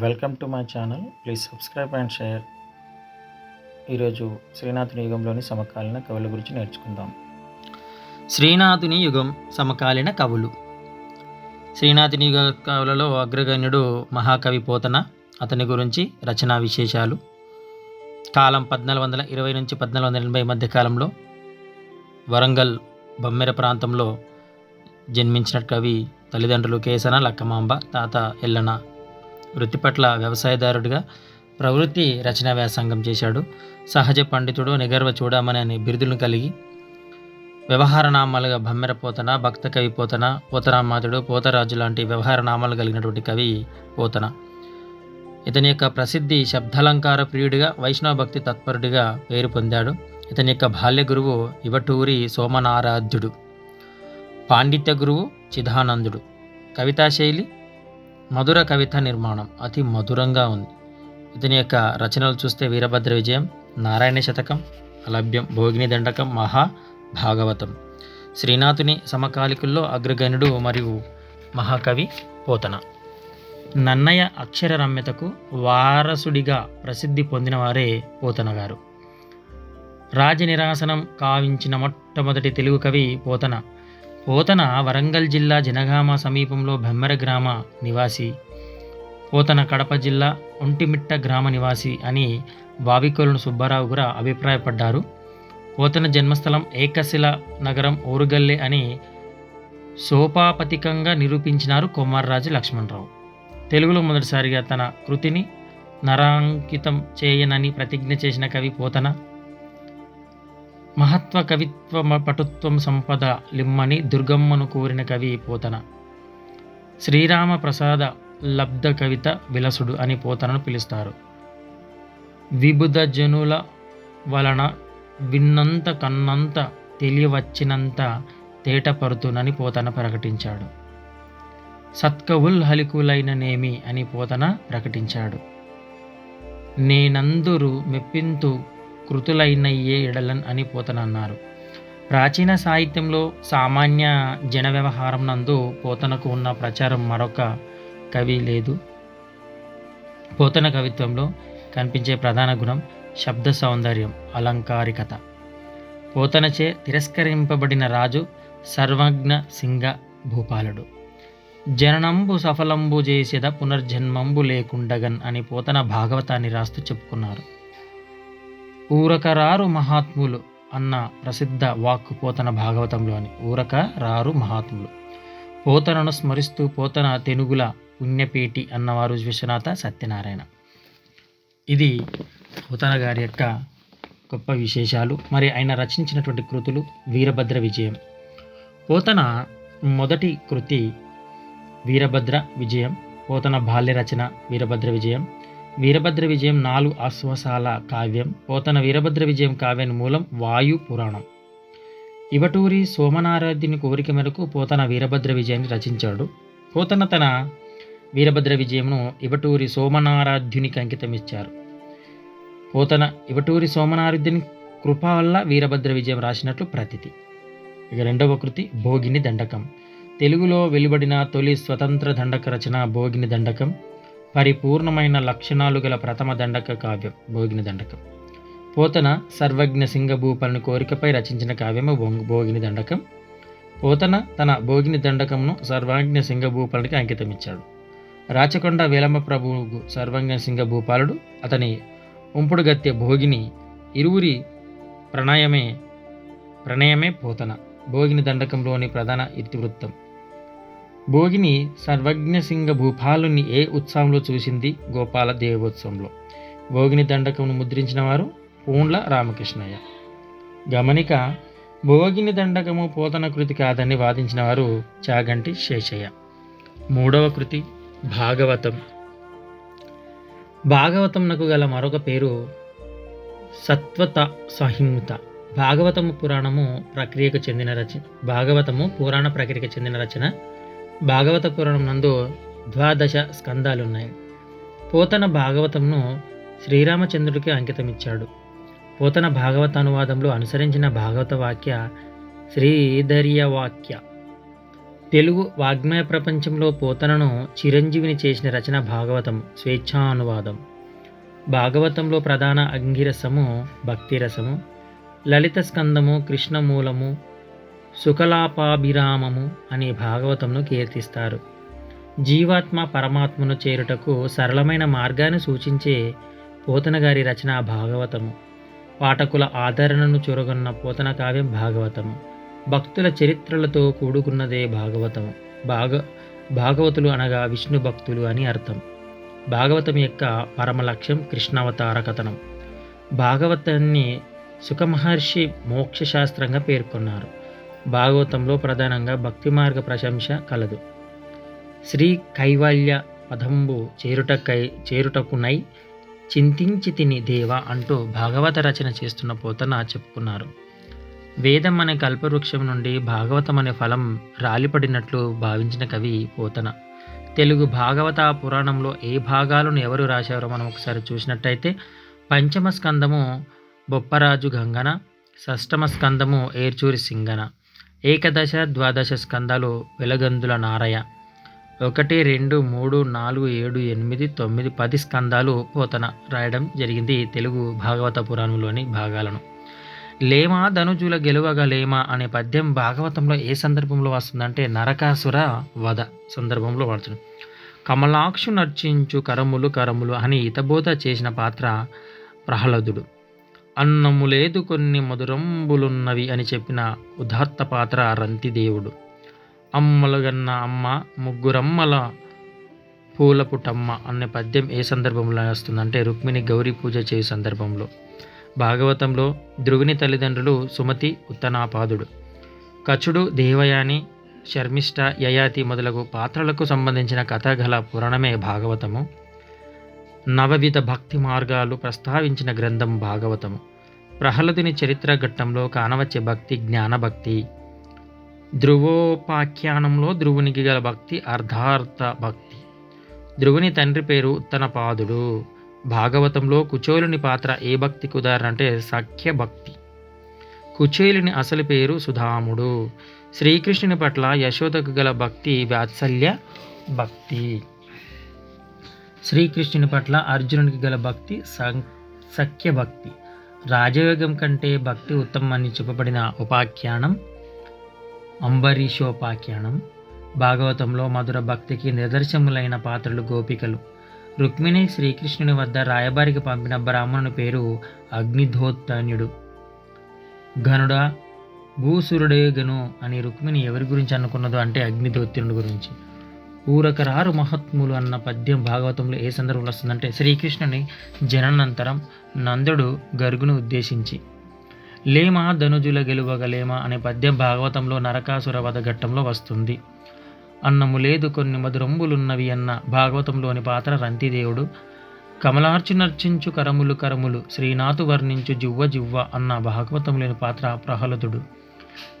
Welcome to my channel. Please subscribe and share. ఈరోజు శ్రీనాథుని యుగంలోని సమకాలీన కవుల గురించి నేర్చుకుందాం. శ్రీనాథుని యుగం సమకాలీన కవులు. శ్రీనాథుని యుగ కవులలో అగ్రగణ్యుడు మహాకవి పోతన అతని గురించి రచనా విశేషాలు. కాలం పద్నాలుగు వందల ఇరవై నుంచి పద్నాలుగు వందల ఎనభై మధ్య కాలంలో వరంగల్ బమ్మెర ప్రాంతంలో జన్మించిన కవి తల్లిదండ్రులు కేసన లక్కమాంబ తాత ఎల్లన వృత్తి పట్ల వ్యవసాయదారుడిగా ప్రవృత్తి రచనా వ్యాసంగం చేశాడు. సహజ పండితుడు నిగర్వ చూడమని అనే బిరుదులను కలిగి వ్యవహార నామాలుగా పోతన భక్త కవి పోతన పోతరామాతుడు పోతరాజు లాంటి వ్యవహార నామాలు కలిగినటువంటి కవి పోతన. ఇతని యొక్క ప్రసిద్ధి శబ్దాలంకార ప్రియుడిగా వైష్ణవ భక్తి తత్పరుడిగా పేరు పొందాడు. ఇతని యొక్క బాల్య గురువు ఇవటూరి సోమనారాధ్యుడు. పాండిత్య గురువు చిదానందుడు. కవితా శైలి మధుర కవిత నిర్మాణం అతి మధురంగా ఉంది. ఇతని యొక్క రచనలు చూస్తే వీరభద్ర విజయం నారాయణ శతకం అలభ్యం భోగిని దండకం మహా భాగవతం. శ్రీనాథుని సమకాలికుల్లో అగ్రగణ్యుడు మరియు మహాకవి పోతన. నన్నయ్య అక్షర రమ్యతకు వారసుడిగా ప్రసిద్ధి పొందినవారే పోతన గారు. రాజనిరాసనం కావించిన మొట్టమొదటి తెలుగు కవి పోతన. పోతన వరంగల్ జిల్లా జనగామ సమీపంలో బెమ్మర గ్రామ నివాసి. పోతన కడప జిల్లా ఒంటిమిట్ట గ్రామ నివాసి అని బావికోలను సుబ్బారావు కూడా అభిప్రాయపడ్డారు. పోతన జన్మస్థలం ఏకశిల నగరం ఓరుగల్లె అని సోపాపతికంగా నిరూపించినారు కొమార్రాజు లక్ష్మణరావు. తెలుగులో మొదటిసారిగా తన కృతిని నరాంకితం చేయనని ప్రతిజ్ఞ చేసిన కవి పోతన. మహత్వ కవిత్వ పటుత్వం సంపద లిమ్మని దుర్గమ్మను కోరిన కవి పోతన. శ్రీరామ ప్రసాద లబ్ధ కవిత విలసుడు అని పోతనను పిలుస్తారు. విబుధ జనుల వలన విన్నంత కన్నంత తెలియవచ్చినంత తేటపరుతునని పోతన ప్రకటించాడు. సత్కవుల్ హలికులైన నేమి అని పోతన ప్రకటించాడు. నేనందురు మెప్పింతు కృతులైనయ్యే ఎడలన్ అని పోతన అన్నారు ప్రాచీన సాహిత్యంలో సామాన్య జన వ్యవహారం నందు పోతనకు ఉన్న ప్రచారం మరొక కవి లేదు. పోతన కవిత్వంలో కనిపించే ప్రధాన గుణం శబ్ద సౌందర్యం అలంకారికత. పోతనచే తిరస్కరింపబడిన రాజు సర్వజ్ఞ సింగ భూపాలుడు. జననంబు సఫలంబు చేసేద పునర్జన్మంబు లేకుండగన్ అని పోతన భాగవతాన్ని రాస్తూ చెప్పుకున్నారు. ఊరక రారు మహాత్ములు అన్న ప్రసిద్ధ వాక్కు పోతన భాగవతంలోని ఊరక రారు మహాత్ములు. పోతనను స్మరిస్తూ పోతన తెనుగుల పుణ్యపేటి అన్నవారు విశ్వనాథ సత్యనారాయణ. ఇది పోతన గారి యొక్క గొప్ప విశేషాలు. మరి ఆయన రచించినటువంటి కృతులు వీరభద్ర విజయం. పోతన మొదటి కృతి వీరభద్ర విజయం. పోతన బాల్య రచన వీరభద్ర విజయం. వీరభద్ర విజయం నాలుగు ఆశ్వాసాల కావ్యం పోతన వీరభద్ర విజయం కావ్యాన్ని మూలం వాయు పురాణం. ఇవటూరి సోమనారాధ్యుని కోరిక మేరకు పోతన వీరభద్ర విజయాన్ని రచించాడు. పోతన తన వీరభద్ర విజయంను ఇవటూరి సోమనారాధ్యునికి అంకితం ఇచ్చారు. పోతన ఇవటూరి సోమనారాధ్యుని కృప వల్ల వీరభద్ర విజయం రాసినట్లు ప్రతితి. ఇక రెండవ కృతి భోగిని దండకం. తెలుగులో వెలువడిన తొలి స్వతంత్ర దండక రచన భోగిని దండకం. పరిపూర్ణమైన లక్షణాలు గల ప్రథమ దండక కావ్యం భోగిని దండకం. పోతన సర్వజ్ఞ సింగభూపాలని కోరికపై రచించిన కావ్యము భోగిని దండకం. పోతన తన భోగిని దండకంను సర్వజ్ఞ సింగభూపాలనికి అంకితమిచ్చాడు. రాచకొండ వేలమ్మ ప్రభువుకు సర్వజ్ఞ సింగభూపాలుడు అతని ఉంపుడుగత్తె భోగిని ఇరువురి ప్రణయమే ప్రణయమే పోతన. భోగిని దండకంలోని ప్రధాన ఇతివృత్తం. భోగిని సర్వజ్ఞ సింగ భూపాలుని ఏ ఉత్సవంలో చూసింది గోపాల దేవోత్సవంలో? భోగిని దండకమును ముద్రించిన వారు పూండ్ల రామకృష్ణయ్య. గమనిక భోగిని దండకము పోతన కృతి కాదని వాదించిన వారు చాగంటి శేషయ్య. మూడవ కృతి భాగవతం. భాగవతంనకు గల మరొక పేరు సత్వత సహింత భాగవతము పురాణము ప్రక్రియకు చెందిన రచన భాగవతము పురాణ ప్రక్రియకు చెందిన రచన భాగవత పురాణం నందు ద్వాదశ స్కందాలున్నాయి. పోతన భాగవతంను శ్రీరామచంద్రుడికి అంకితమిచ్చాడు. పోతన భాగవత అనువాదంలో అనుసరించిన భాగవత వాక్య శ్రీధర్య వాక్య తెలుగు వాగ్మయ ప్రపంచంలో పోతనను చిరంజీవిని చేసిన రచన భాగవతం స్వేచ్ఛానువాదం. భాగవతంలో ప్రధాన అంగిరసము భక్తిరసము లలిత స్కందము కృష్ణమూలము సుఖలాపాభిరామము అనే భాగవతంను కీర్తిస్తారు. జీవాత్మ పరమాత్మను చేరుటకు సరళమైన మార్గాన్ని సూచించే పోతనగారి రచన భాగవతము. పాఠకుల ఆదరణను చొరగొన్న పోతన కావ్యం భాగవతము. భక్తుల చరిత్రలతో కూడుకున్నదే భాగవతము. భాగ భాగవతులు అనగా విష్ణు భక్తులు అని అర్థం. భాగవతం యొక్క పరమ లక్ష్యం కృష్ణావతార కథనం. భాగవతాన్ని సుఖమహర్షి మోక్షశాస్త్రంగా పేర్కొన్నారు. భాగవతంలో ప్రధానంగా భక్తి మార్గ ప్రశంస కలదు. శ్రీ కైవల్య పదంబు చేరుటకై చేరుటకునై చింతించి తిని దేవ అంటూ భాగవత రచన చేస్తున్న పోతన చెప్పుకున్నారు. వేదం అనే కల్పవృక్షం నుండి భాగవతం అనే ఫలం రాలిపడినట్లు భావించిన కవి పోతన. తెలుగు భాగవత పురాణంలో ఏ భాగాలను ఎవరు రాశారో మనం ఒకసారి చూసినట్టయితే పంచమ స్కందము బొప్పరాజు గంగన షష్టమ స్కందము ఏర్చూరి సింగన. ఏకదశ ద్వాదశ స్కందాలు వెలగందుల నారయ. ఒకటి రెండు మూడు నాలుగు ఏడు ఎనిమిది తొమ్మిది పది స్కందాలు పోతన రాయడం జరిగింది తెలుగు భాగవత పురాణంలోని భాగాలను. లేమ ధనుజుల గెలువగా లేమా అనే పద్యం భాగవతంలో ఏ సందర్భంలో వస్తుందంటే నరకాసుర వధ సందర్భంలో వాడుతుంది కమలాక్షు నర్చించు కరములు కరములు అని ఇతబోధ చేసిన పాత్ర ప్రహ్లాదుడు. అన్నము లేదు కొన్ని మధురంబులున్నవి అని చెప్పిన ఉదాత్త పాత్ర రంతిదేవుడు అమ్మలుగన్న అమ్మ ముగ్గురమ్మల పూలపుటమ్మ అనే పద్యం ఏ సందర్భంలో వస్తుందంటే రుక్మిణి గౌరీ పూజ చేయు సందర్భంలో. భాగవతంలో ధ్రువుని తల్లిదండ్రులు సుమతి ఉత్తనాపాదుడు. కచుడు దేవయాని శర్మిష్ట యయాతి మొదలగు పాత్రలకు సంబంధించిన కథ గల పురాణమే భాగవతము. నవవిధ భక్తి మార్గాలు ప్రస్తావించిన గ్రంథం భాగవతము. ప్రహ్లదుని చరిత్ర ఘట్టంలో కానవచ్చే భక్తి జ్ఞానభక్తి ధ్రువోపాఖ్యానంలో ధ్రువునికి గల భక్తి అర్ధార్థ భక్తి. ధ్రువుని తండ్రి పేరు ఉత్తనపాదుడు. భాగవతంలో కుచేలుని పాత్ర ఏ భక్తికి ఉదాహరణ అంటే సఖ్య భక్తి. కుచేలుని అసలు పేరు సుధాముడు. శ్రీకృష్ణుని పట్ల యశోదకు గల భక్తి వాత్సల్య భక్తి. శ్రీకృష్ణుని పట్ల అర్జునునికి గల భక్తి సఖ్య భక్తి. రాజయోగం కంటే భక్తి ఉత్తమమని చెప్పబడిన ఉపాఖ్యానం అంబరీషోపాఖ్యానం. భాగవతంలో మధుర భక్తికి నిదర్శములైన పాత్రలు గోపికలు. రుక్మిణి శ్రీకృష్ణుని వద్ద రాయబారికి పంపిన బ్రాహ్మణుని పేరు అగ్నిధోత్తన్యుడు. గనుడ భూసురుడే గను అని రుక్మిణి ఎవరి గురించి అనుకున్నదో అంటే అగ్నిధోత్యుని గురించి. ఊరకరారు మహాత్ములు అన్న పద్యం భాగవతంలో ఏ సందర్భంలో వస్తుందంటే శ్రీకృష్ణుని జననంతరం నందుడు గర్గును ఉద్దేశించి లేమ ధనుజుల గెలువగలేమా అనే పద్యం భాగవతంలో నరకాసుర వధ ఘట్టంలో వస్తుంది. అన్నము లేదు కొన్ని మధురంబులున్నవి అన్న భాగవతంలోని పాత్ర రంతిదేవుడు కమలార్చునర్చించు కరములు కరములు శ్రీనాథు వర్ణించు జివ్వ జివ్వ అన్న భాగవతంలోని పాత్ర ప్రహ్లదుడు.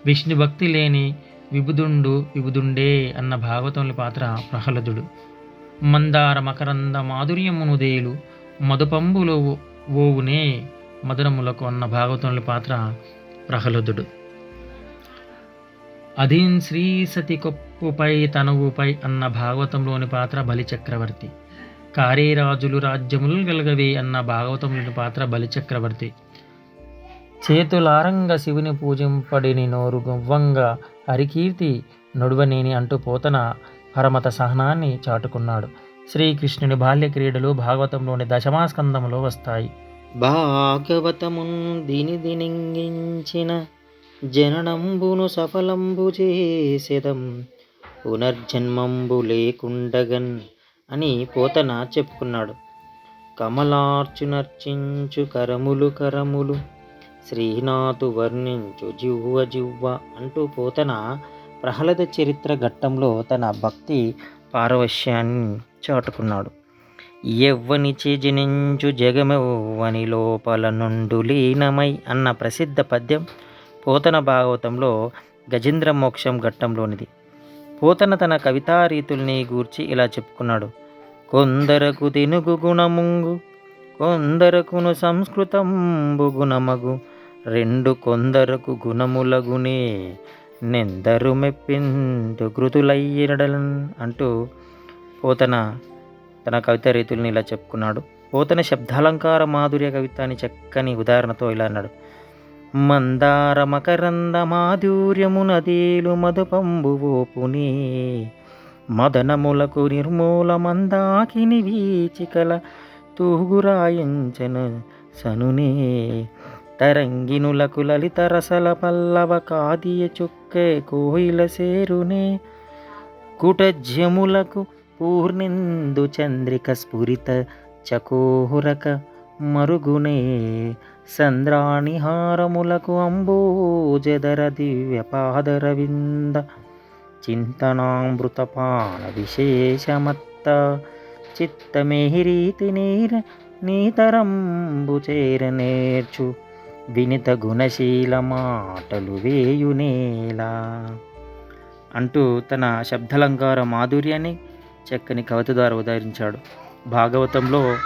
విష్ణు భక్తి లేని విబుదుండు విబుదుండే అన్న భాగవతముల పాత్ర ప్రహ్లదుడు. మందార మకరంద మాధుర్యమునుదేలు మధుపంబులు ఓవునే మధురములకు అన్న భాగవతముల పాత్ర ప్రహ్లదుడు. అధీన్ శ్రీ సతి కొప్పుపై తనువుపై అన్న భాగవతంలోని పాత్ర బలిచక్రవర్తి. కారీరాజులు రాజ్యములు గలగవే అన్న భాగవతంలోని పాత్ర బలిచక్రవర్తి. చేతులారంగ శివుని పూజింపడిని నోరు గువ్వంగా హరికీర్తి నొడువనేని అంటూ పోతన పరమత సహనాన్ని చాటుకున్నాడు. శ్రీకృష్ణుని బాల్య క్రీడలు భాగవతంలోని దశమాస్కందంలో వస్తాయి. భాగవతమున్ దిని దినింగించిన జననంబును సఫలంబు చేసెదం పునర్జన్మంబు లేకుండగన్ అని పోతన చెప్పుకున్నాడు. కమలార్చునర్చించు కరములు కరములు శ్రీనాథు వర్ణించు జివ్వ జివ్వ అంటూ పోతన ప్రహ్లాద చరిత్ర ఘట్టంలో తన భక్తి పారవశ్యాన్ని చాటుకున్నాడు. ఎవ్వని జనించు జగమెవ్వని లోపల నుండు లీనమై అన్న ప్రసిద్ధ పద్యం పోతన భాగవతంలో గజేంద్ర మోక్షం ఘట్టంలోనిది. పోతన తన కవితా రీతుల్ని గూర్చి ఇలా చెప్పుకున్నాడు. కొందరకు తెనుగు గుణముంగు కొందరకును సంస్కృతంబు గుణమగు రెండు కొందరకు గుణములగునే నెందరు మెప్పిందు గృతులయ్యడలన్ అంటూ పోతన తన కవిత రీతుల్ని ఇలా చెప్పుకున్నాడు. పోతన శబ్దాలంకార మాధుర్య కవితాన్ని చక్కని ఉదాహరణతో ఇలా అన్నాడు. మందార మకరంద మాధుర్యమునదేలు ఓపుని మదనములకు నిర్మూల మందాకిని వీచికల తూగురాయించను సనునే తరంగినులకు లలిత రసల పల్లవ కాదియ చుక్కే కోయిల సేరునే. కుటజ్యములకు పూర్ణిందు చంద్రిక స్ఫురిత చకోహురక మరుగునే. సంద్రాణిహారములకు అంబోజదర దివ్యపాదరవింద చింతనామృతపాన విశేషమత్త. చిత్తమేహిరీతి నీర నీతరంబు చేర నేర్చు వినిత గుణశీల మాటలు వేయునేలా అంటూ తన శబ్దలంకార మాధుర్యాన్ని చక్కని కవిత ద్వారా ఉదహరించాడు భాగవతంలో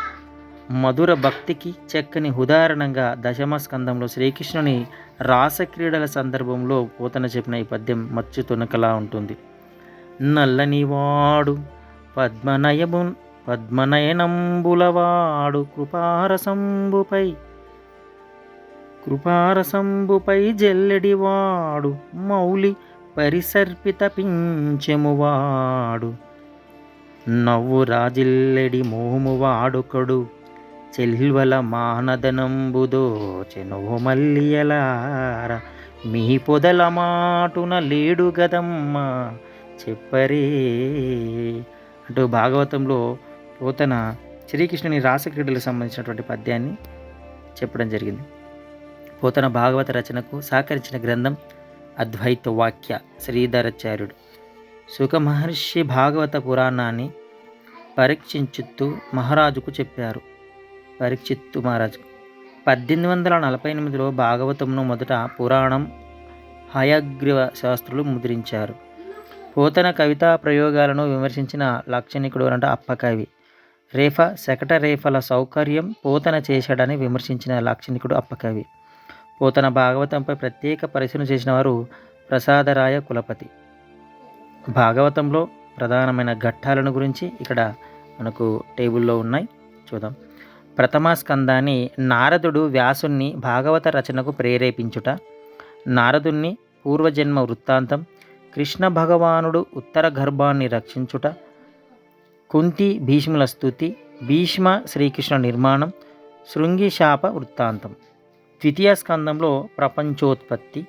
మధుర భక్తికి చక్కని ఉదాహరణంగా దశమ స్కందంలో శ్రీకృష్ణుని రాసక్రీడల సందర్భంలో పోతన చెప్పిన ఈ పద్యం మచ్చు తునకలా ఉంటుంది. నల్లని వాడు పద్మనయము పద్మనయనంబులవాడు కృపారసంబుపై కృపారసంబుపై జల్లెడివాడు మౌలి పరిసర్పిత పింఛమువాడు నవ్వు రాజిల్లెడి మోమువాడొకడు చెల్వల మానదనంబుదోచెనో మల్లియలార. మీ పొదల మాటున లేడు గదమ్మ చెప్పరే. అంటూ భాగవతంలో పోతన శ్రీకృష్ణుని రాసక్రీడలకు సంబంధించినటువంటి పద్యాన్ని చెప్పడం జరిగింది. పోతన భాగవత రచనకు సహకరించిన గ్రంథం అద్వైత వాక్య శ్రీధరాచార్యుడు. సుఖమహర్షి భాగవత పురాణాన్ని పరీక్షించుతూ మహారాజుకు చెప్పారు. పరీక్షిత్తు మహారాజు పద్దెనిమిది వందల నలభై ఎనిమిదిలో భాగవతంను మొదట పురాణం హయగ్రీవ శాస్త్రులు ముద్రించారు. పోతన కవితా ప్రయోగాలను విమర్శించిన లాక్షణికుడు అంటే అప్పకవి రేఫ శకట రేఫల సౌకర్యం పోతన చేశాడని విమర్శించిన లాక్షణికుడు అప్పకవి పోతన భాగవతంపై ప్రత్యేక పరిశీలన చేసిన వారు ప్రసాదరాయ కులపతి. భాగవతంలో ప్రధానమైన ఘట్టాలను గురించి ఇక్కడ మనకు టేబుల్లో ఉన్నాయి. చూద్దాం. ప్రథమ స్కందాన్ని నారదుడు వ్యాసుణ్ణి భాగవత రచనకు ప్రేరేపించుట నారదుణ్ణి పూర్వజన్మ వృత్తాంతం కృష్ణ భగవానుడు ఉత్తర గర్భాన్ని రక్షించుట కుంతి భీష్ముల స్థుతి భీష్మ శ్రీకృష్ణ నిర్మాణం శృంగి శాప వృత్తాంతం. ద్వితీయ స్కందంలో ప్రపంచోత్పత్తి.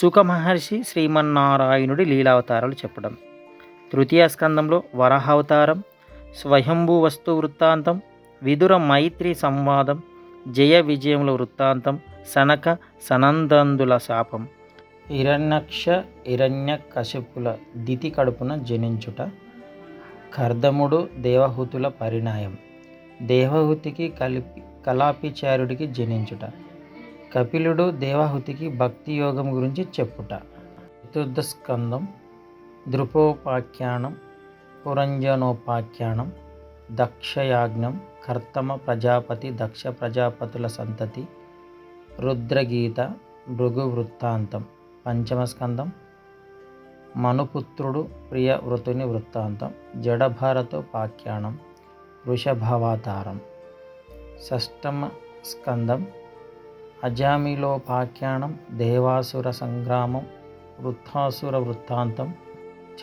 సుఖ మహర్షి శ్రీమన్నారాయణుడి లీలావతారాలు చెప్పడం. తృతీయ స్కందంలో వరహావతారం స్వయంభూ వస్తు వృత్తాంతం విదుర మైత్రి సంవాదం జయ విజయముల వృత్తాంతం సనక సనందందుల శాపం. హిరణ్యక్ష హిరణ్య కశపుల దితి కడుపున జనించుట. కర్దముడు దేవహూతుల పరిణాయం. దేవహూతికి కలిపి కలాపిచారుడికి జనించుట. కపిలుడు దేవాహుతికి భక్తి యోగం గురించి చెప్పుట. చతుర్థ స్కందం ద్రుపోపాఖ్యానం పురంజనోపాఖ్యానం దక్షయాజ్ఞం కర్తమ ప్రజాపతి దక్ష ప్రజాపతుల సంతతి రుద్రగీత భృగు వృత్తాంతం పంచమ స్కందం మనుపుత్రుడు ప్రియ వృతుని వృత్తాంతం జడభారతోపాఖ్యానం వృషభావతారం. షష్టమ స్కందం అజామిలోపాఖ్యానం దేవాసుర సంగ్రామం వృత్తాసుర వృత్తాంతం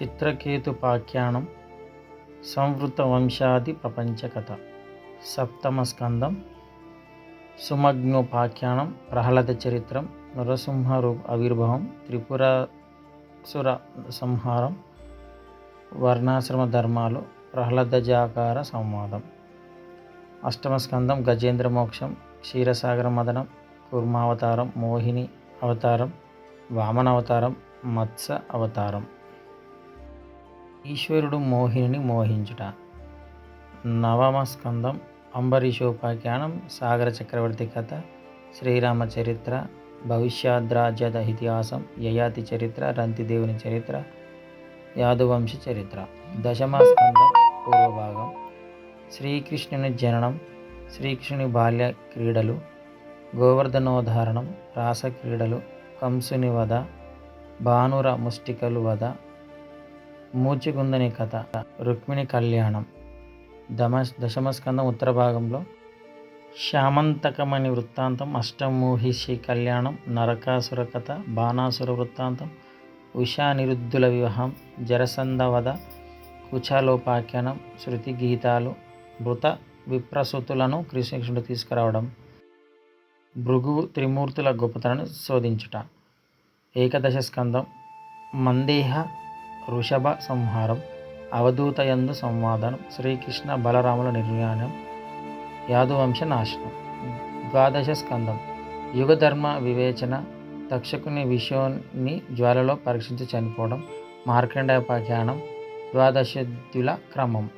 చిత్రకేతుపాఖ్యానం సంవృత వంశాది ప్రపంచకథ. సప్తమ స్కందం సుమగ్నోపాఖ్యానం ప్రహ్లాద చరిత్రం నరసింహ రూ- ఆవిర్భావం త్రిపురాసుర సంహారం వర్ణాశ్రమ ధర్మాలు ప్రహ్లాద జాకార సంవాదం. అష్టమ స్కందం గజేంద్ర మోక్షం క్షీరసాగర మదనం కూర్మావతారం మోహిని అవతారం వామన అవతారం మత్స్య అవతారం. ఈశ్వరుడు మోహిని మోహించుట. నవమ స్కందం అంబరీషోపాఖ్యానం సాగర చక్రవర్తి కథ శ్రీరామ చరిత్ర భవిష్యాద్రాజ్యద ఇతిహాసం యయాతి చరిత్ర రంతిదేవుని చరిత్ర యాదువంశ చరిత్ర. దశమ స్కందం పూర్వభాగం. శ్రీకృష్ణుని జననం శ్రీకృష్ణుని బాల్య క్రీడలు గోవర్ధనోధారణం రాసక్రీడలు కంసుని వధ భానుర ముష్టికలు వద మూచిగుందని కథ రుక్మిణి కళ్యాణం. దమ దశమస్కందం ఉత్తర భాగంలో శ్యామంతకమణి వృత్తాంతం అష్టమూహిషి కళ్యాణం నరకాసుర కథ బాణాసుర వృత్తాంతం ఉషానిరుద్ధుల వివాహం జరసంధవధ కుచాలోపాఖ్యానం శృతి గీతాలు మృత విప్రసూతులను కృష్ణకృష్ణుడు తీసుకురావడం. భృగు త్రిమూర్తుల గొప్పతనాన్ని శోధించుట. ఏకదశ స్కందం మందేహ వృషభ సంహారం అవధూతయందు సంవాదనం శ్రీకృష్ణ బలరాముల నిర్యాణం యాదువంశ నాశనం. ద్వాదశ స్కందం యుగధర్మ వివేచన తక్షకుని విషయాన్ని జ్వాలలో పరీక్షించి చనిపోవడం మార్కండోపాఖ్యానం ద్వాదశద్యుల క్రమం.